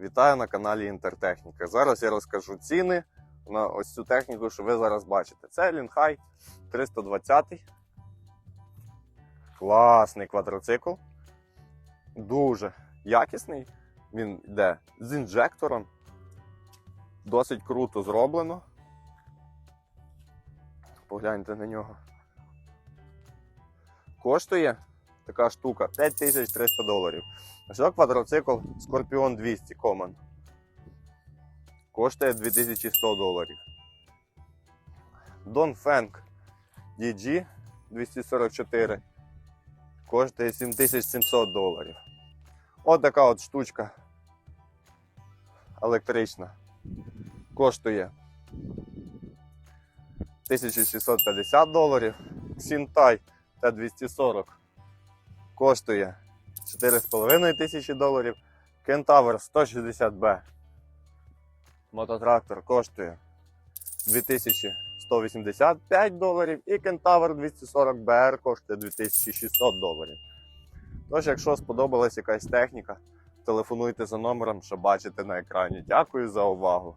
Вітаю на каналі Інтертехніка. Зараз я розкажу ціни на ось цю техніку, що ви зараз бачите. Це Лінхай 320. Класний квадроцикл. Дуже якісний. Він йде з інжектором. Досить круто зроблено. Погляньте на нього. Коштує така штука 5300 доларів. Ось квадроцикл Scorpion 200 Common. Коштує 2100 доларів. Dongfeng DG 244 коштує 7700 доларів. От така от штучка електрична. Коштує 1650 доларів. Xintai T240 коштує 4,5 тисячі доларів. Кентавр 160B. Мототрактор коштує 2185 доларів. І Кентавр 240BR коштує 2600 доларів. Тож, якщо сподобалась якась техніка, телефонуйте за номером, що бачите на екрані. Дякую за увагу.